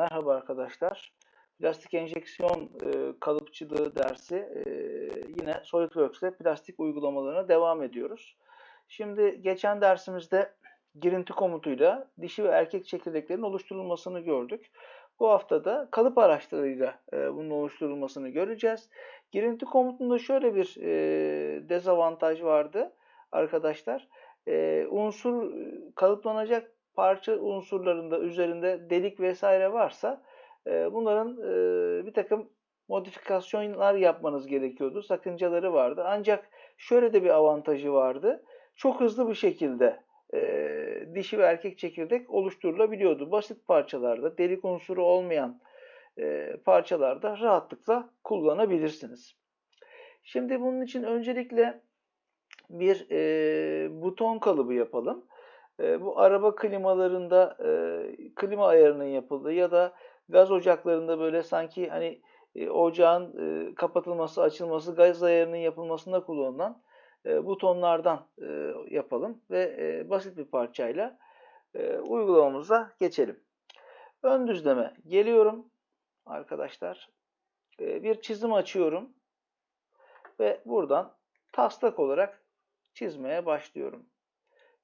Merhaba arkadaşlar. Plastik enjeksiyon e, kalıpçılığı dersi e, yine SolidWorks'te plastik uygulamalarına devam ediyoruz. Şimdi geçen dersimizde girinti komutuyla dişi ve erkek çekirdeklerin oluşturulmasını gördük. Bu hafta da kalıp araçlarıyla e, bunun oluşturulmasını göreceğiz. Girinti komutunda şöyle bir e, dezavantaj vardı arkadaşlar. E, unsur kalıplanacak parça unsurlarında üzerinde delik vesaire varsa e, bunların e, bir takım modifikasyonlar yapmanız gerekiyordu. Sakıncaları vardı. Ancak şöyle de bir avantajı vardı. Çok hızlı bir şekilde e, dişi ve erkek çekirdek oluşturulabiliyordu. Basit parçalarda, delik unsuru olmayan e, parçalarda rahatlıkla kullanabilirsiniz. Şimdi bunun için öncelikle bir e, buton kalıbı yapalım. Bu araba klimalarında klima ayarının yapıldığı ya da gaz ocaklarında böyle sanki hani ocağın kapatılması, açılması, gaz ayarının yapılmasında kullanılan e, butonlardan yapalım ve basit bir parçayla uygulamamıza geçelim. Ön düzleme geliyorum arkadaşlar. Bir çizim açıyorum ve buradan taslak olarak çizmeye başlıyorum.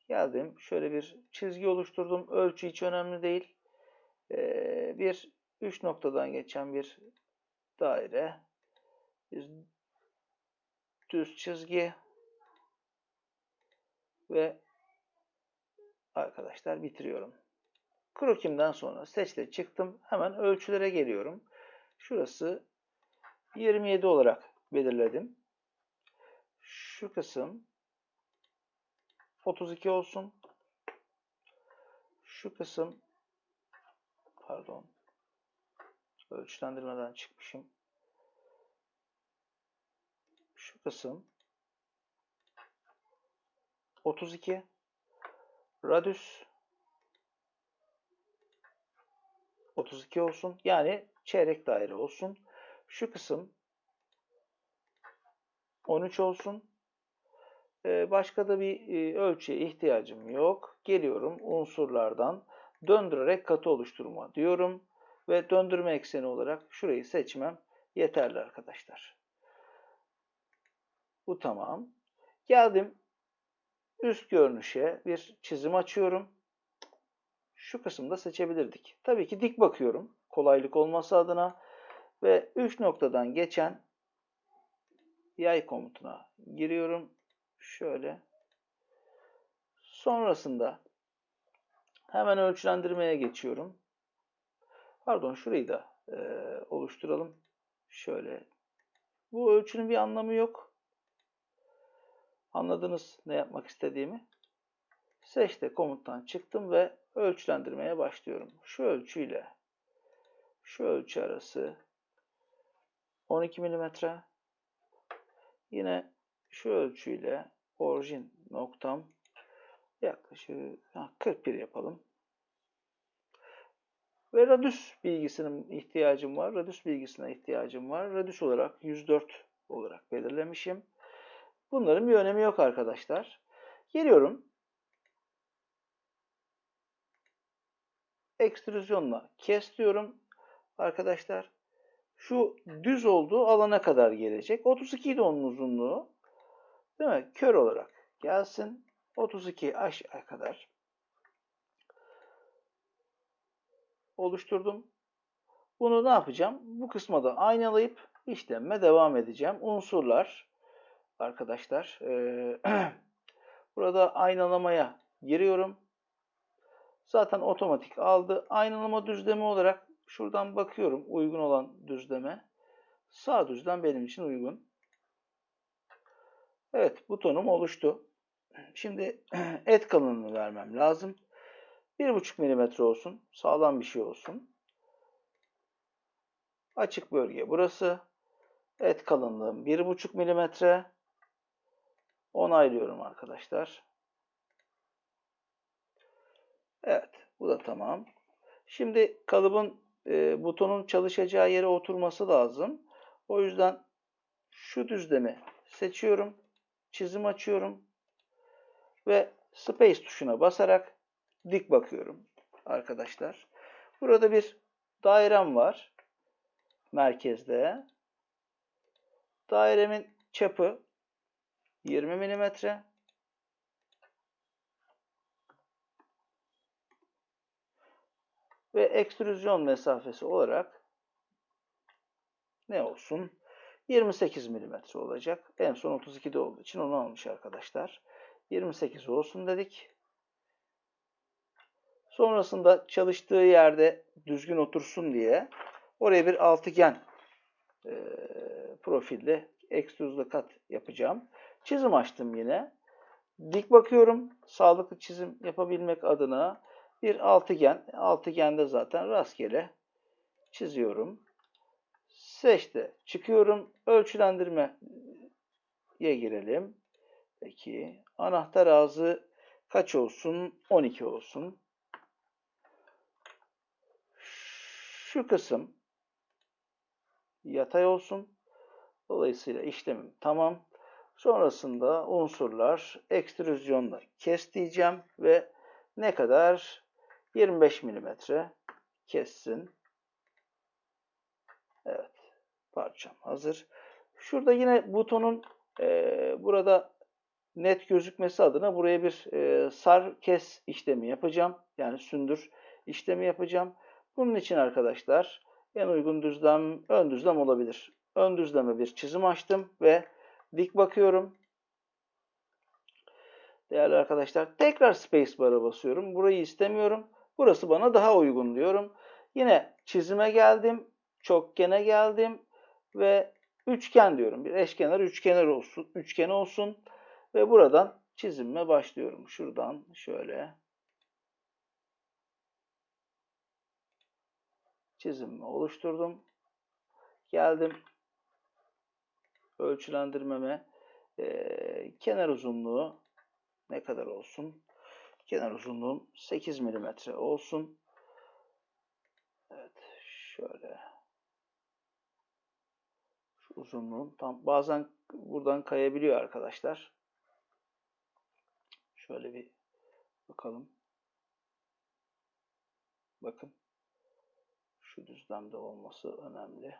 Geldim. Şöyle bir çizgi oluşturdum. Ölçü hiç önemli değil. Ee, bir üç noktadan geçen bir daire. Bir düz çizgi ve arkadaşlar bitiriyorum. Krokimden sonra seçte çıktım. Hemen ölçülere geliyorum. Şurası 27 olarak belirledim. Şu kısım 32 olsun. Şu kısım pardon ölçülendirmeden çıkmışım. Şu kısım 32 radius 32 olsun. Yani çeyrek daire olsun. Şu kısım 13 olsun. Ee, başka da bir e, ölçüye ihtiyacım yok. Geliyorum unsurlardan döndürerek katı oluşturma diyorum. Ve döndürme ekseni olarak şurayı seçmem yeterli arkadaşlar. Bu tamam. Geldim üst görünüşe bir çizim açıyorum. Şu kısımda seçebilirdik. Tabii ki dik bakıyorum. Kolaylık olması adına. Ve 3 noktadan geçen yay komutuna giriyorum Şöyle. Sonrasında hemen ölçülendirmeye geçiyorum. Pardon şurayı da e, oluşturalım. Şöyle. Bu ölçünün bir anlamı yok. Anladınız ne yapmak istediğimi. Seçte komuttan çıktım ve ölçülendirmeye başlıyorum. Şu ölçüyle şu ölçü arası 12 mm. Yine şu ölçüyle orijin noktam yaklaşık 41 yapalım. Ve radius bilgisinin ihtiyacım var. Radius bilgisine ihtiyacım var. Radius olarak 104 olarak belirlemişim. Bunların bir önemi yok arkadaşlar. Geliyorum. Ekstrüzyonla kes diyorum. Arkadaşlar şu düz olduğu alana kadar gelecek. 32 idi onun uzunluğu. Değil mi? Kör olarak gelsin. 32 aşağı kadar oluşturdum. Bunu ne yapacağım? Bu kısma da aynalayıp işlemme devam edeceğim. Unsurlar arkadaşlar. burada aynalamaya giriyorum. Zaten otomatik aldı. Aynalama düzlemi olarak şuradan bakıyorum uygun olan düzleme. Sağ düzlem benim için uygun. Evet butonum oluştu. Şimdi et kalınlığını vermem lazım. 1,5 mm olsun. Sağlam bir şey olsun. Açık bölge burası. Et kalınlığım 1,5 mm. Onaylıyorum arkadaşlar. Evet bu da tamam. Şimdi kalıbın e, butonun çalışacağı yere oturması lazım. O yüzden şu düzlemi seçiyorum çizim açıyorum ve space tuşuna basarak dik bakıyorum arkadaşlar. Burada bir dairem var. Merkezde. Dairemin çapı 20 milimetre. Ve ekstrüzyon mesafesi olarak ne olsun? 28 milimetre olacak. En son 32'de olduğu için onu almış arkadaşlar. 28 olsun dedik. Sonrasında çalıştığı yerde düzgün otursun diye oraya bir altıgen e, profilli ekstruzlu kat yapacağım. Çizim açtım yine. Dik bakıyorum. Sağlıklı çizim yapabilmek adına bir altıgen. Altıgende zaten rastgele çiziyorum. Seçti. Çıkıyorum. Ölçülendirmeye girelim. Peki. Anahtar ağzı kaç olsun? 12 olsun. Şu kısım yatay olsun. Dolayısıyla işlemim tamam. Sonrasında unsurlar ekstrüzyonla kes diyeceğim ve ne kadar? 25 milimetre kessin. Evet. Parçam hazır. Şurada yine butonun e, burada net gözükmesi adına buraya bir e, sar kes işlemi yapacağım. Yani sündür işlemi yapacağım. Bunun için arkadaşlar en uygun düzlem ön düzlem olabilir. Ön düzleme bir çizim açtım ve dik bakıyorum. Değerli arkadaşlar tekrar spacebar'a basıyorum. Burayı istemiyorum. Burası bana daha uygun diyorum. Yine çizime geldim. Çokgene geldim ve üçgen diyorum. Bir eşkenar üçgener olsun, üçgen olsun ve buradan çizime başlıyorum. Şuradan şöyle çizimimi oluşturdum. Geldim ölçülendirmeme e, kenar uzunluğu ne kadar olsun? Kenar uzunluğum 8 mm olsun. Evet, şöyle. Şu uzunluğum tam bazen buradan kayabiliyor arkadaşlar. Şöyle bir bakalım. Bakın. Şu düzlemde olması önemli.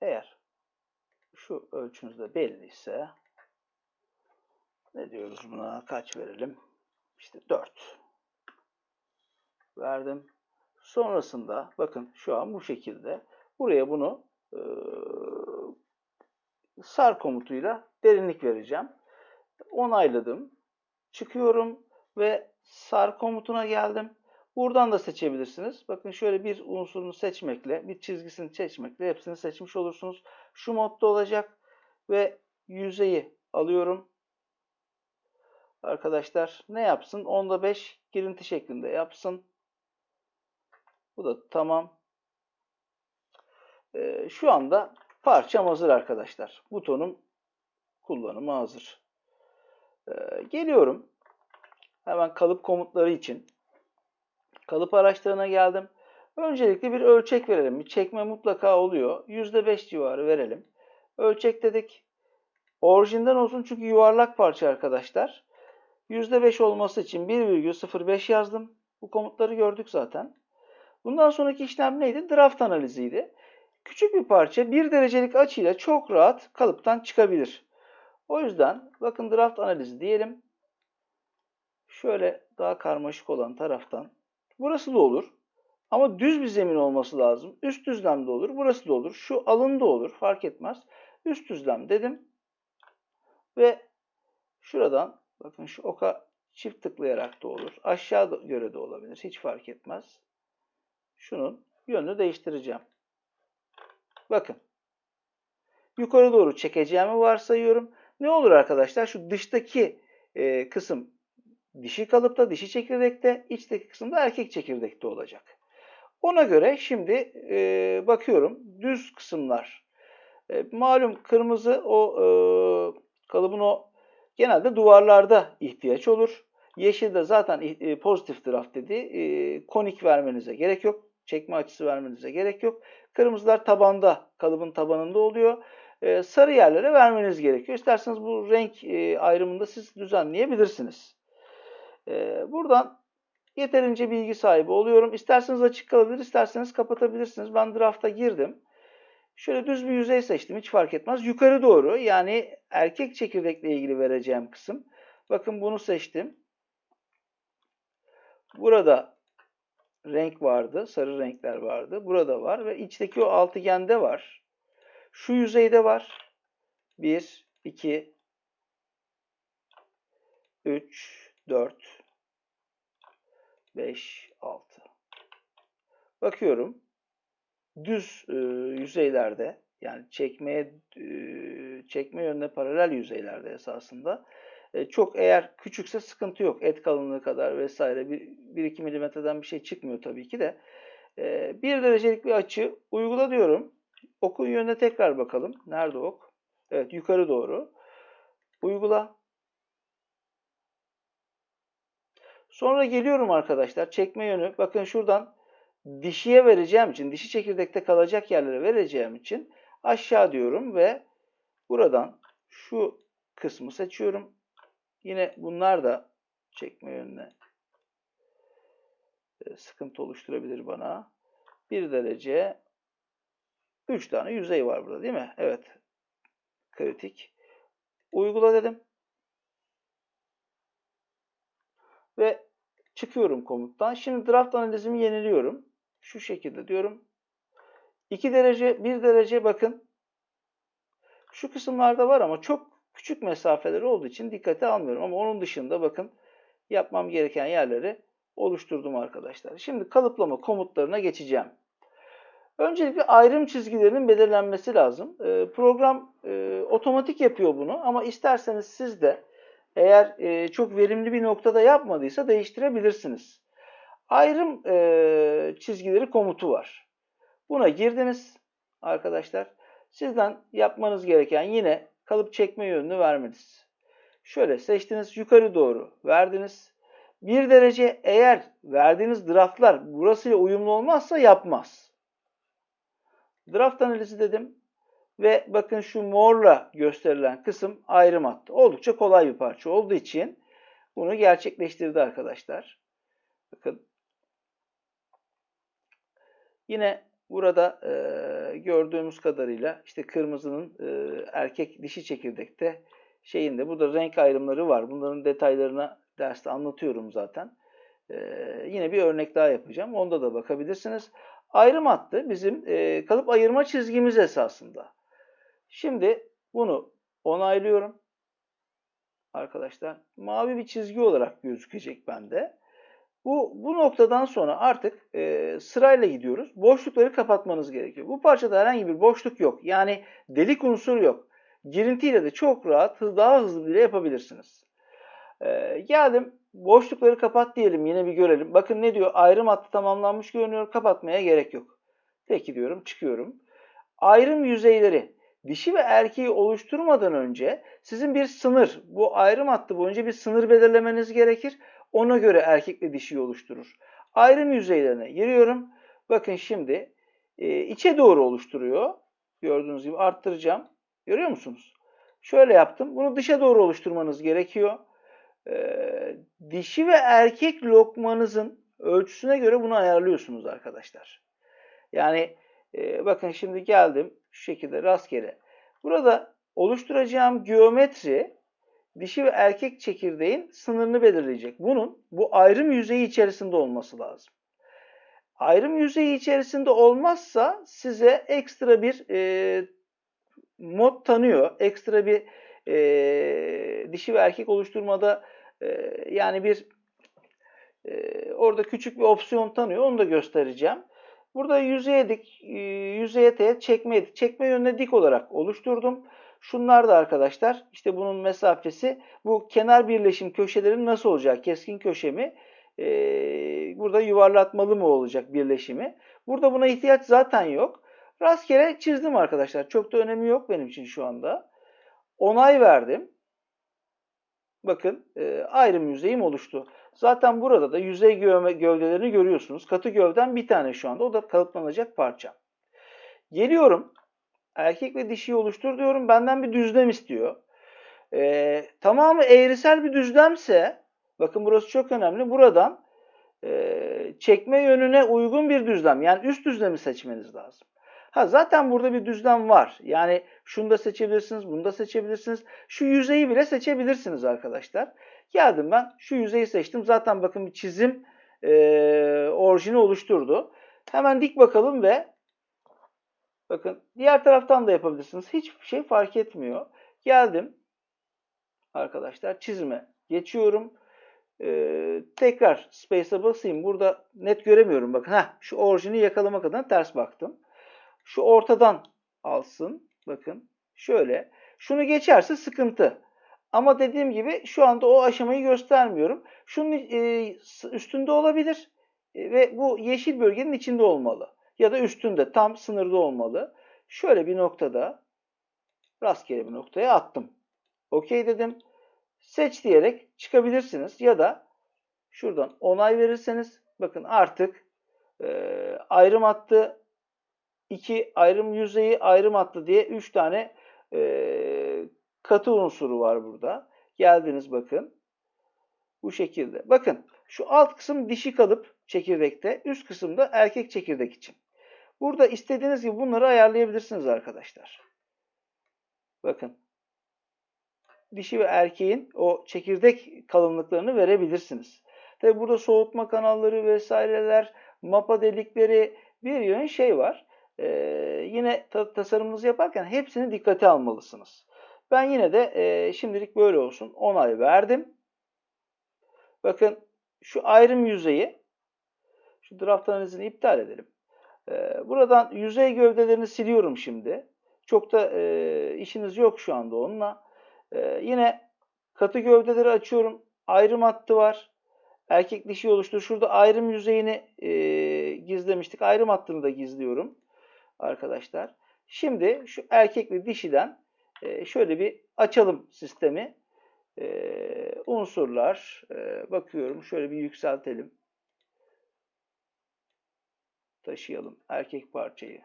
Eğer şu ölçünüzde belliyse ne diyoruz buna? Kaç verelim? İşte 4. Verdim. Sonrasında bakın şu an bu şekilde buraya bunu e, sar komutuyla derinlik vereceğim. Onayladım. Çıkıyorum ve sar komutuna geldim. Buradan da seçebilirsiniz. Bakın şöyle bir unsurunu seçmekle, bir çizgisini seçmekle hepsini seçmiş olursunuz. Şu modda olacak ve yüzeyi alıyorum. Arkadaşlar ne yapsın? Onda 5 girinti şeklinde yapsın. Bu da tamam. Ee, şu anda parçam hazır arkadaşlar. Butonum kullanımı hazır. Ee, geliyorum. Hemen kalıp komutları için Kalıp araçlarına geldim. Öncelikle bir ölçek verelim. Bir çekme mutlaka oluyor. %5 civarı verelim. Ölçek dedik. Orijinden olsun çünkü yuvarlak parça arkadaşlar. %5 olması için 1,05 yazdım. Bu komutları gördük zaten. Bundan sonraki işlem neydi? Draft analiziydi. Küçük bir parça 1 derecelik açıyla çok rahat kalıptan çıkabilir. O yüzden bakın draft analizi diyelim. Şöyle daha karmaşık olan taraftan Burası da olur. Ama düz bir zemin olması lazım. Üst düzlemde olur. Burası da olur. Şu alın da olur. Fark etmez. Üst düzlem dedim. Ve şuradan bakın şu oka çift tıklayarak da olur. Aşağı göre de olabilir. Hiç fark etmez. Şunun yönünü değiştireceğim. Bakın. Yukarı doğru çekeceğimi varsayıyorum. Ne olur arkadaşlar? Şu dıştaki e, kısım dişi kalıpta, dişi çekirdekte, içteki kısımda erkek çekirdekte olacak. Ona göre şimdi e, bakıyorum düz kısımlar. E, malum kırmızı o e, kalıbın o genelde duvarlarda ihtiyaç olur. Yeşil de zaten e, pozitif draft dedi. E, konik vermenize gerek yok. Çekme açısı vermenize gerek yok. Kırmızılar tabanda, kalıbın tabanında oluyor. e, sarı yerlere vermeniz gerekiyor. İsterseniz bu renk ayrımında siz düzenleyebilirsiniz. Buradan yeterince bilgi sahibi oluyorum. İsterseniz açık kalabilir, isterseniz kapatabilirsiniz. Ben draft'a girdim. Şöyle düz bir yüzey seçtim. Hiç fark etmez. Yukarı doğru yani erkek çekirdekle ilgili vereceğim kısım. Bakın bunu seçtim. Burada renk vardı. Sarı renkler vardı. Burada var ve içteki o altıgende var. Şu yüzeyde var. 1, 2, 3, 4, 5, 6. Bakıyorum. Düz e, yüzeylerde yani çekmeye e, çekme yönüne paralel yüzeylerde esasında e, çok eğer küçükse sıkıntı yok. Et kalınlığı kadar vesaire 1-2 milimetreden bir şey çıkmıyor tabii ki de. E, 1 derecelik bir açı uygula diyorum. Okun yönüne tekrar bakalım. Nerede ok? Evet yukarı doğru. Uygula. Sonra geliyorum arkadaşlar. Çekme yönü. Bakın şuradan dişiye vereceğim için, dişi çekirdekte kalacak yerlere vereceğim için aşağı diyorum ve buradan şu kısmı seçiyorum. Yine bunlar da çekme yönüne e, sıkıntı oluşturabilir bana. 1 derece 3 tane yüzey var burada değil mi? Evet. Kritik. Uygula dedim. Ve çıkıyorum komuttan. Şimdi draft analizimi yeniliyorum. Şu şekilde diyorum. 2 derece, 1 derece bakın. Şu kısımlarda var ama çok küçük mesafeleri olduğu için dikkate almıyorum. Ama onun dışında bakın yapmam gereken yerleri oluşturdum arkadaşlar. Şimdi kalıplama komutlarına geçeceğim. Öncelikle ayrım çizgilerinin belirlenmesi lazım. E, program e, otomatik yapıyor bunu ama isterseniz siz de eğer e, çok verimli bir noktada yapmadıysa değiştirebilirsiniz. Ayrım e, çizgileri komutu var. Buna girdiniz arkadaşlar. Sizden yapmanız gereken yine kalıp çekme yönünü vermeniz. Şöyle seçtiniz yukarı doğru verdiniz. Bir derece eğer verdiğiniz draftlar burasıyla uyumlu olmazsa yapmaz. Draft analizi dedim. Ve bakın şu morla gösterilen kısım ayrım hattı. Oldukça kolay bir parça olduğu için bunu gerçekleştirdi arkadaşlar. Bakın. Yine burada e, gördüğümüz kadarıyla işte kırmızının e, erkek dişi çekirdekte şeyinde burada renk ayrımları var. Bunların detaylarına derste anlatıyorum zaten. E, yine bir örnek daha yapacağım. Onda da bakabilirsiniz. Ayrım hattı bizim e, kalıp ayırma çizgimiz esasında. Şimdi bunu onaylıyorum. Arkadaşlar mavi bir çizgi olarak gözükecek bende. Bu, bu noktadan sonra artık e, sırayla gidiyoruz. Boşlukları kapatmanız gerekiyor. Bu parçada herhangi bir boşluk yok. Yani delik unsur yok. Girintiyle de çok rahat, daha hızlı bile yapabilirsiniz. E, geldim. Boşlukları kapat diyelim. Yine bir görelim. Bakın ne diyor? Ayrım hattı tamamlanmış görünüyor. Kapatmaya gerek yok. Peki diyorum. Çıkıyorum. Ayrım yüzeyleri dişi ve erkeği oluşturmadan önce sizin bir sınır, bu ayrım hattı boyunca bir sınır belirlemeniz gerekir. Ona göre erkekle dişiyi oluşturur. Ayrım yüzeylerine giriyorum. Bakın şimdi e, içe doğru oluşturuyor. Gördüğünüz gibi arttıracağım. Görüyor musunuz? Şöyle yaptım. Bunu dışa doğru oluşturmanız gerekiyor. E, dişi ve erkek lokmanızın ölçüsüne göre bunu ayarlıyorsunuz arkadaşlar. Yani e, bakın şimdi geldim şu şekilde rastgele. Burada oluşturacağım geometri dişi ve erkek çekirdeğin sınırını belirleyecek. Bunun bu ayrım yüzeyi içerisinde olması lazım. Ayrım yüzeyi içerisinde olmazsa size ekstra bir e, mod tanıyor. Ekstra bir e, dişi ve erkek oluşturmada e, yani bir e, orada küçük bir opsiyon tanıyor. Onu da göstereceğim. Burada yüzeye dik, e, yüzeye teğet çekme, çekme yönüne dik olarak oluşturdum. Şunlar da arkadaşlar işte bunun mesafesi bu kenar birleşim köşelerin nasıl olacak? Keskin köşe mi? Ee, burada yuvarlatmalı mı olacak birleşimi? Burada buna ihtiyaç zaten yok. Rastgele çizdim arkadaşlar. Çok da önemi yok benim için şu anda. Onay verdim. Bakın e, ayrım yüzeyim oluştu. Zaten burada da yüzey gövdelerini görüyorsunuz. Katı gövden bir tane şu anda. O da kalıplanacak parça. Geliyorum. Erkek ve dişiyi oluştur diyorum. Benden bir düzlem istiyor. Ee, tamamı eğrisel bir düzlemse bakın burası çok önemli. Buradan e, çekme yönüne uygun bir düzlem yani üst düzlemi seçmeniz lazım. Ha zaten burada bir düzlem var. Yani şunu da seçebilirsiniz, bunu da seçebilirsiniz. Şu yüzeyi bile seçebilirsiniz arkadaşlar. Geldim ben şu yüzeyi seçtim. Zaten bakın bir çizim e, orijini oluşturdu. Hemen dik bakalım ve bakın diğer taraftan da yapabilirsiniz. Hiçbir şey fark etmiyor. Geldim arkadaşlar çizime geçiyorum. Ee, tekrar space'a basayım. Burada net göremiyorum. Bakın heh, şu orijini yakalamak adına ters baktım. Şu ortadan alsın. Bakın şöyle. Şunu geçerse sıkıntı. Ama dediğim gibi şu anda o aşamayı göstermiyorum. Şunun e, üstünde olabilir e, ve bu yeşil bölgenin içinde olmalı. Ya da üstünde tam sınırda olmalı. Şöyle bir noktada rastgele bir noktaya attım. Okey dedim. Seç diyerek çıkabilirsiniz. Ya da şuradan onay verirseniz bakın artık e, ayrım attı. 2 ayrım yüzeyi ayrım attı diye 3 tane e, katı unsuru var burada. Geldiniz bakın. Bu şekilde. Bakın şu alt kısım dişi kalıp çekirdekte, üst kısımda erkek çekirdek için. Burada istediğiniz gibi bunları ayarlayabilirsiniz arkadaşlar. Bakın. Dişi ve erkeğin o çekirdek kalınlıklarını verebilirsiniz. Tabi burada soğutma kanalları vesaireler, mapa delikleri bir yön şey var. Ee, yine ta tasarımınızı yaparken hepsini dikkate almalısınız. Ben yine de e, şimdilik böyle olsun. Onay verdim. Bakın şu ayrım yüzeyi şu draft analizini iptal edelim. Ee, buradan yüzey gövdelerini siliyorum şimdi. Çok da e, işiniz yok şu anda onunla. Ee, yine katı gövdeleri açıyorum. Ayrım hattı var. Erkek dişi oluştur. Şurada ayrım yüzeyini e, gizlemiştik. Ayrım hattını da gizliyorum arkadaşlar. Şimdi şu erkek ve dişiden e, şöyle bir açalım sistemi. E, unsurlar e, bakıyorum. Şöyle bir yükseltelim. Taşıyalım erkek parçayı.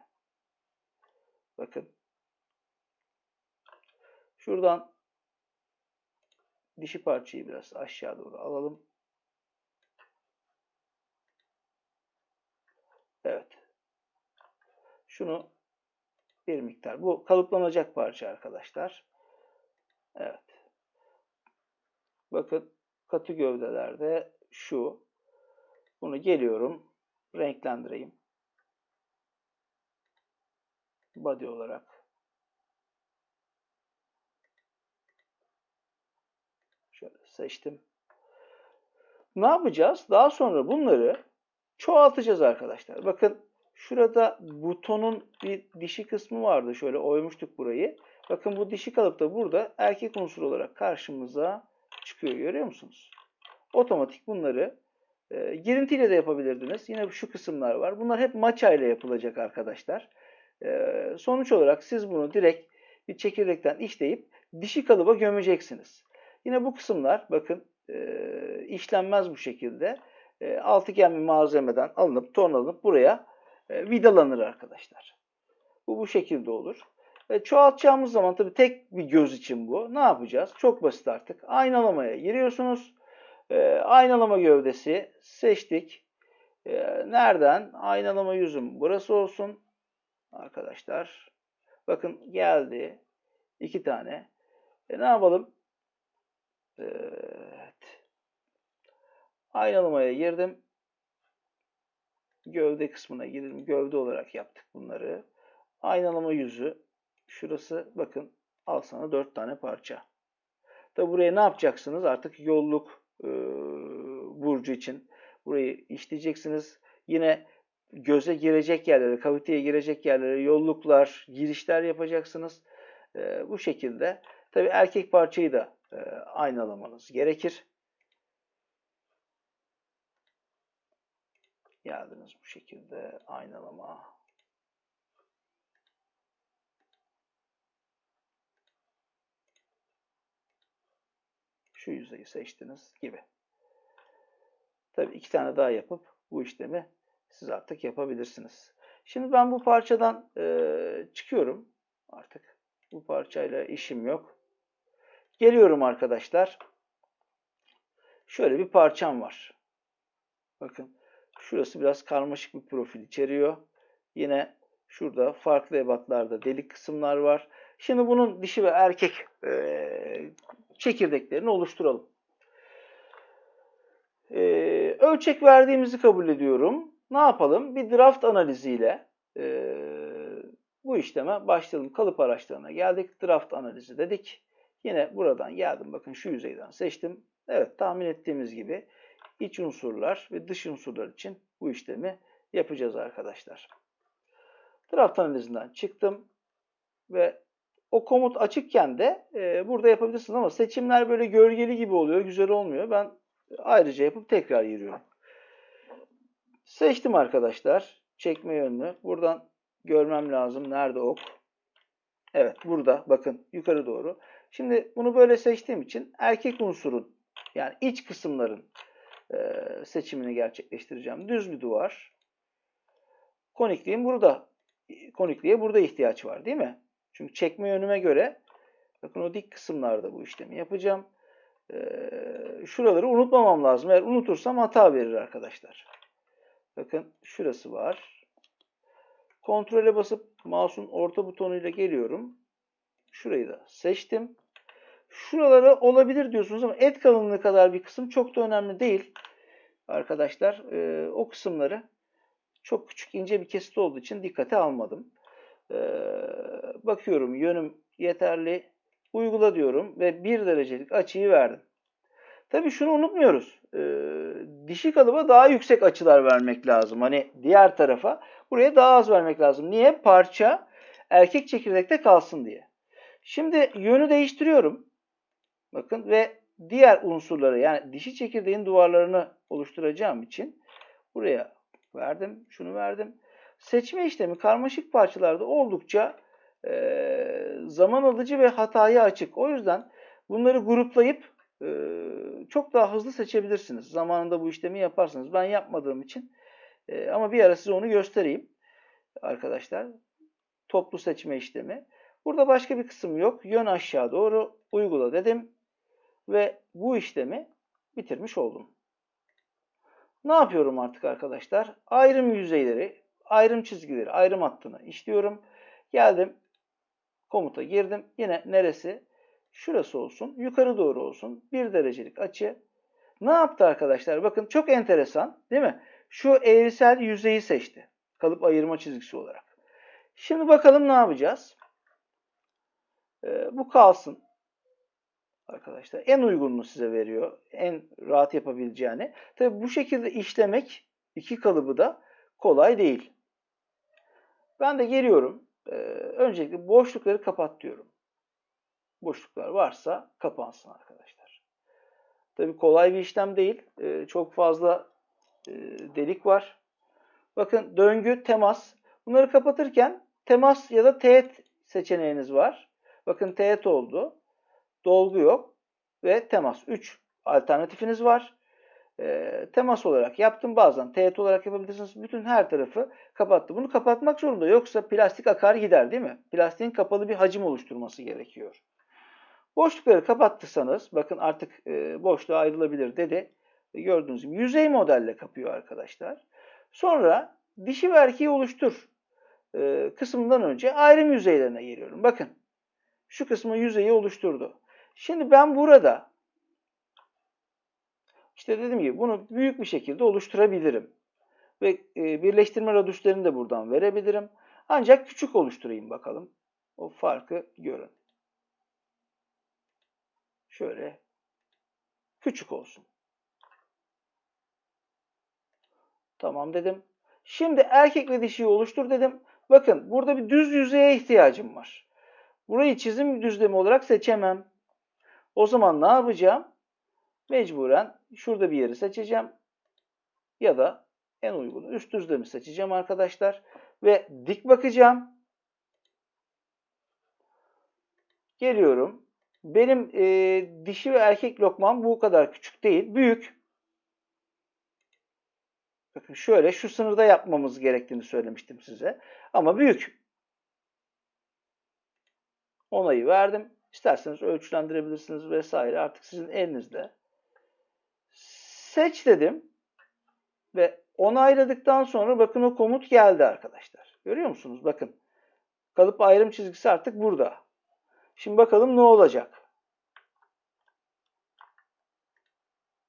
Bakın. Şuradan dişi parçayı biraz aşağı doğru alalım. Evet. Şunu bir miktar. Bu kalıplanacak parça arkadaşlar. Evet. Bakın katı gövdelerde şu. Bunu geliyorum. Renklendireyim. Body olarak. Şöyle seçtim. Ne yapacağız? Daha sonra bunları çoğaltacağız arkadaşlar. Bakın şurada butonun bir dişi kısmı vardı. Şöyle oymuştuk burayı. Bakın bu dişi kalıp da burada erkek unsur olarak karşımıza çıkıyor. Görüyor musunuz? Otomatik bunları e, girintiyle de yapabilirdiniz. Yine şu kısımlar var. Bunlar hep maça ile yapılacak arkadaşlar. E, sonuç olarak siz bunu direkt bir çekirdekten işleyip dişi kalıba gömeceksiniz. Yine bu kısımlar bakın e, işlenmez bu şekilde. E, altıgen bir malzemeden alınıp tornalanıp buraya e, vidalanır arkadaşlar. Bu bu şekilde olur. Çoğaltacağımız zaman tabii tek bir göz için bu. Ne yapacağız? Çok basit artık. Aynalamaya giriyorsunuz. Aynalama gövdesi seçtik. Nereden? Aynalama yüzüm burası olsun. Arkadaşlar. Bakın geldi. iki tane. E, ne yapalım? Evet. Aynalamaya girdim. Gövde kısmına girelim. Gövde olarak yaptık bunları. Aynalama yüzü. Şurası bakın al sana 4 tane parça. Tabi buraya ne yapacaksınız? Artık yolluk e, burcu için burayı işleyeceksiniz. Yine göze girecek yerlere, kaviteye girecek yerlere yolluklar, girişler yapacaksınız. E, bu şekilde. Tabi erkek parçayı da e, aynalamanız gerekir. Geldiniz bu şekilde aynalama. Şu yüzeyi seçtiniz gibi. Tabii iki tane daha yapıp bu işlemi siz artık yapabilirsiniz. Şimdi ben bu parçadan e, çıkıyorum Artık bu parçayla işim yok. Geliyorum arkadaşlar. Şöyle bir parçam var. Bakın şurası biraz karmaşık bir profil içeriyor. Yine şurada farklı ebatlarda delik kısımlar var. Şimdi bunun dişi ve erkek e, çekirdeklerini oluşturalım. E, ölçek verdiğimizi kabul ediyorum. Ne yapalım? Bir draft analiziyle e, bu işleme başlayalım. Kalıp araçlarına geldik. Draft analizi dedik. Yine buradan geldim. Bakın şu yüzeyden seçtim. Evet tahmin ettiğimiz gibi iç unsurlar ve dış unsurlar için bu işlemi yapacağız arkadaşlar. Draft analizinden çıktım ve o komut açıkken de e, burada yapabilirsiniz ama seçimler böyle gölgeli gibi oluyor, güzel olmuyor. Ben ayrıca yapıp tekrar giriyorum. Seçtim arkadaşlar. Çekme yönlü. Buradan görmem lazım. Nerede ok? Evet burada. Bakın yukarı doğru. Şimdi bunu böyle seçtiğim için erkek unsurun yani iç kısımların e, seçimini gerçekleştireceğim. Düz bir duvar. Konikliğin burada. Konikliğe burada ihtiyaç var değil mi? Çünkü çekme yönüme göre bakın o dik kısımlarda bu işlemi yapacağım. Ee, şuraları unutmamam lazım. Eğer unutursam hata verir arkadaşlar. Bakın şurası var. Kontrole basıp mouse'un orta butonuyla geliyorum. Şurayı da seçtim. Şuralara olabilir diyorsunuz ama et kalınlığı kadar bir kısım çok da önemli değil. Arkadaşlar e, o kısımları çok küçük ince bir kesit olduğu için dikkate almadım. E, bakıyorum yönüm yeterli. Uygula diyorum ve 1 derecelik açıyı verdim. Tabii şunu unutmuyoruz. E, dişi kalıba daha yüksek açılar vermek lazım. Hani diğer tarafa buraya daha az vermek lazım. Niye? Parça erkek çekirdekte kalsın diye. Şimdi yönü değiştiriyorum. Bakın ve diğer unsurları yani dişi çekirdeğin duvarlarını oluşturacağım için buraya verdim, şunu verdim. Seçme işlemi karmaşık parçalarda oldukça e, zaman alıcı ve hataya açık. O yüzden bunları gruplayıp çok daha hızlı seçebilirsiniz. Zamanında bu işlemi yaparsınız. Ben yapmadığım için e, ama bir ara size onu göstereyim arkadaşlar. Toplu seçme işlemi. Burada başka bir kısım yok. Yön aşağı doğru uygula dedim ve bu işlemi bitirmiş oldum. Ne yapıyorum artık arkadaşlar? Ayrım yüzeyleri, ayrım çizgileri, ayrım hattını işliyorum. Geldim, komuta girdim. Yine neresi? Şurası olsun, yukarı doğru olsun. Bir derecelik açı. Ne yaptı arkadaşlar? Bakın çok enteresan değil mi? Şu eğrisel yüzeyi seçti. Kalıp ayırma çizgisi olarak. Şimdi bakalım ne yapacağız? Ee, bu kalsın arkadaşlar. En uygununu size veriyor. En rahat yapabileceğini. Tabi bu şekilde işlemek iki kalıbı da kolay değil. Ben de geliyorum. Ee, öncelikle boşlukları kapat diyorum. Boşluklar varsa kapansın arkadaşlar. Tabi kolay bir işlem değil. Ee, çok fazla e, delik var. Bakın döngü, temas. Bunları kapatırken temas ya da teğet seçeneğiniz var. Bakın teğet oldu. Dolgu yok. Ve temas. 3 alternatifiniz var. E, temas olarak yaptım. Bazen teğet olarak yapabilirsiniz. Bütün her tarafı kapattı. Bunu kapatmak zorunda. Yoksa plastik akar gider değil mi? Plastiğin kapalı bir hacim oluşturması gerekiyor. Boşlukları kapattıysanız bakın artık e, boşluğa ayrılabilir dedi. E, gördüğünüz gibi yüzey modelle kapıyor arkadaşlar. Sonra dişi ve erkeği oluştur e, kısmından önce ayrım yüzeylerine geliyorum. Bakın şu kısmı yüzeyi oluşturdu. Şimdi ben burada işte dediğim gibi bunu büyük bir şekilde oluşturabilirim. Ve e, birleştirme radüslerini de buradan verebilirim. Ancak küçük oluşturayım bakalım. O farkı görün. Şöyle küçük olsun. Tamam dedim. Şimdi erkek ve dişiyi oluştur dedim. Bakın burada bir düz yüzeye ihtiyacım var. Burayı çizim düzlemi olarak seçemem. O zaman ne yapacağım? Mecburen şurada bir yeri seçeceğim. Ya da en uygun üst düzlemi seçeceğim arkadaşlar. Ve dik bakacağım. Geliyorum. Benim e, dişi ve erkek lokmam bu kadar küçük değil. Büyük. Bakın şöyle şu sınırda yapmamız gerektiğini söylemiştim size. Ama büyük. Onayı verdim. İsterseniz ölçülendirebilirsiniz vesaire. Artık sizin elinizde. Seç dedim. Ve onayladıktan sonra bakın o komut geldi arkadaşlar. Görüyor musunuz? Bakın. Kalıp ayrım çizgisi artık burada. Şimdi bakalım ne olacak.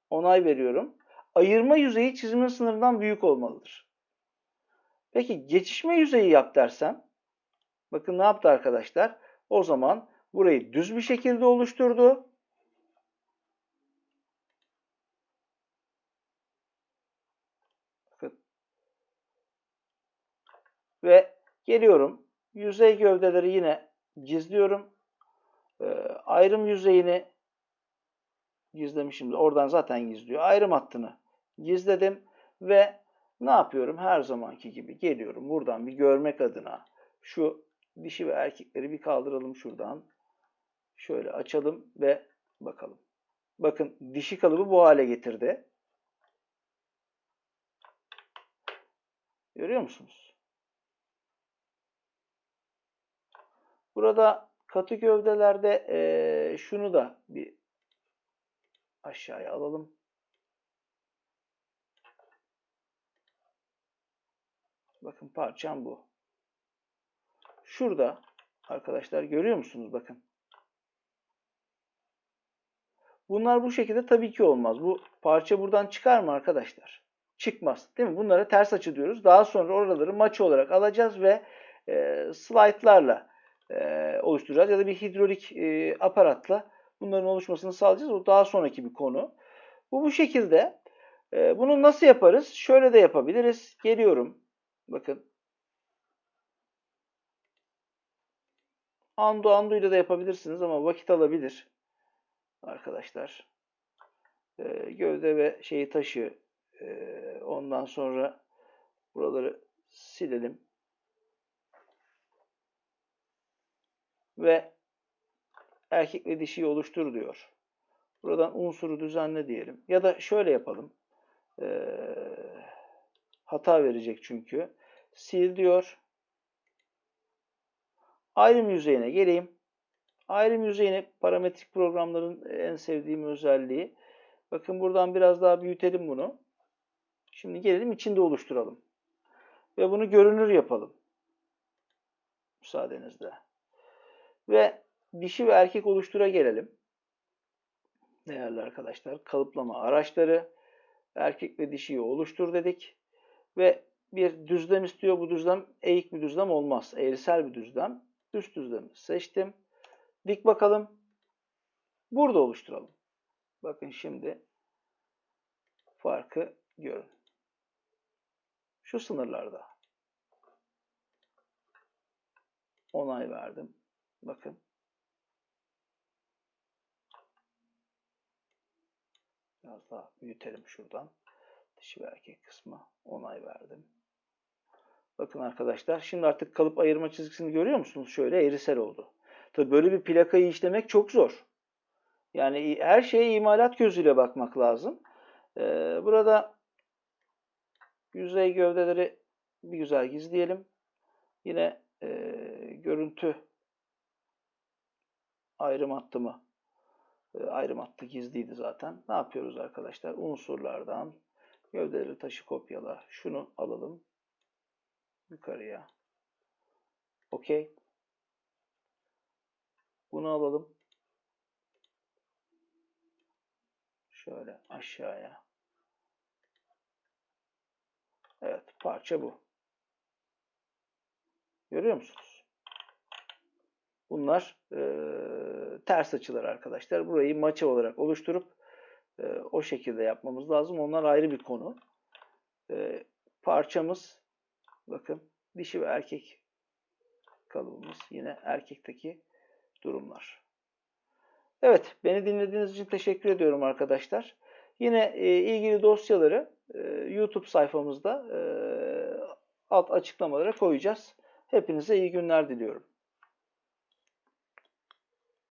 Onay veriyorum. Ayırma yüzeyi çizimin sınırından büyük olmalıdır. Peki geçişme yüzeyi yap dersem. Bakın ne yaptı arkadaşlar? O zaman burayı düz bir şekilde oluşturdu. Bakın. Ve geliyorum. Yüzey gövdeleri yine gizliyorum. Ee, ayrım yüzeyini gizlemişim. Oradan zaten gizliyor. Ayrım hattını gizledim ve ne yapıyorum? Her zamanki gibi geliyorum. Buradan bir görmek adına şu dişi ve erkekleri bir kaldıralım şuradan. Şöyle açalım ve bakalım. Bakın dişi kalıbı bu hale getirdi. Görüyor musunuz? Burada katı gövdelerde e, şunu da bir aşağıya alalım. Bakın parçam bu. Şurada arkadaşlar görüyor musunuz? Bakın. Bunlar bu şekilde tabii ki olmaz. Bu parça buradan çıkar mı arkadaşlar? Çıkmaz. Değil mi? Bunlara ters açı diyoruz. Daha sonra oraları maçı olarak alacağız ve e, slaytlarla e, oluşturacağız. Ya da bir hidrolik e, aparatla bunların oluşmasını sağlayacağız. O daha sonraki bir konu. Bu bu şekilde. E, bunu nasıl yaparız? Şöyle de yapabiliriz. Geliyorum. Bakın. Ando ile de yapabilirsiniz ama vakit alabilir. Arkadaşlar. E, gövde ve şeyi taşı e, ondan sonra buraları silelim. Ve erkek ve dişiyi oluştur diyor. Buradan unsuru düzenle diyelim. Ya da şöyle yapalım. Ee, hata verecek çünkü. Sil diyor. Ayrım yüzeyine geleyim. Ayrım yüzeyine parametrik programların en sevdiğim özelliği. Bakın buradan biraz daha büyütelim bunu. Şimdi gelelim içinde oluşturalım. Ve bunu görünür yapalım. Müsaadenizle. Ve dişi ve erkek oluştura gelelim. Değerli arkadaşlar, kalıplama araçları erkek ve dişiyi oluştur dedik. Ve bir düzlem istiyor. Bu düzlem eğik bir düzlem olmaz. Eğrisel bir düzlem. Üst düzlemi seçtim. Dik bakalım. Burada oluşturalım. Bakın şimdi farkı görün. Şu sınırlarda. Onay verdim. Bakın. Biraz daha büyütelim şuradan. Dişi ve erkek kısmı onay verdim. Bakın arkadaşlar şimdi artık kalıp ayırma çizgisini görüyor musunuz? Şöyle eğrisel oldu. Tabii böyle bir plakayı işlemek çok zor. Yani her şeye imalat gözüyle bakmak lazım. Ee, burada yüzey gövdeleri bir güzel gizleyelim. Yine e, görüntü ayrım hattımı e, ayrım hattı gizliydi zaten. Ne yapıyoruz arkadaşlar? Unsurlardan gövdeleri taşı kopyala. Şunu alalım. Yukarıya. Okey. Bunu alalım. Şöyle aşağıya. Evet parça bu. Görüyor musunuz? Bunlar e, ters açılar arkadaşlar. Burayı maça olarak oluşturup e, o şekilde yapmamız lazım. Onlar ayrı bir konu. E, parçamız bakın dişi ve erkek kalıbımız yine erkekteki durumlar. Evet, beni dinlediğiniz için teşekkür ediyorum arkadaşlar. Yine e, ilgili dosyaları e, YouTube sayfamızda e, alt açıklamalara koyacağız. Hepinize iyi günler diliyorum.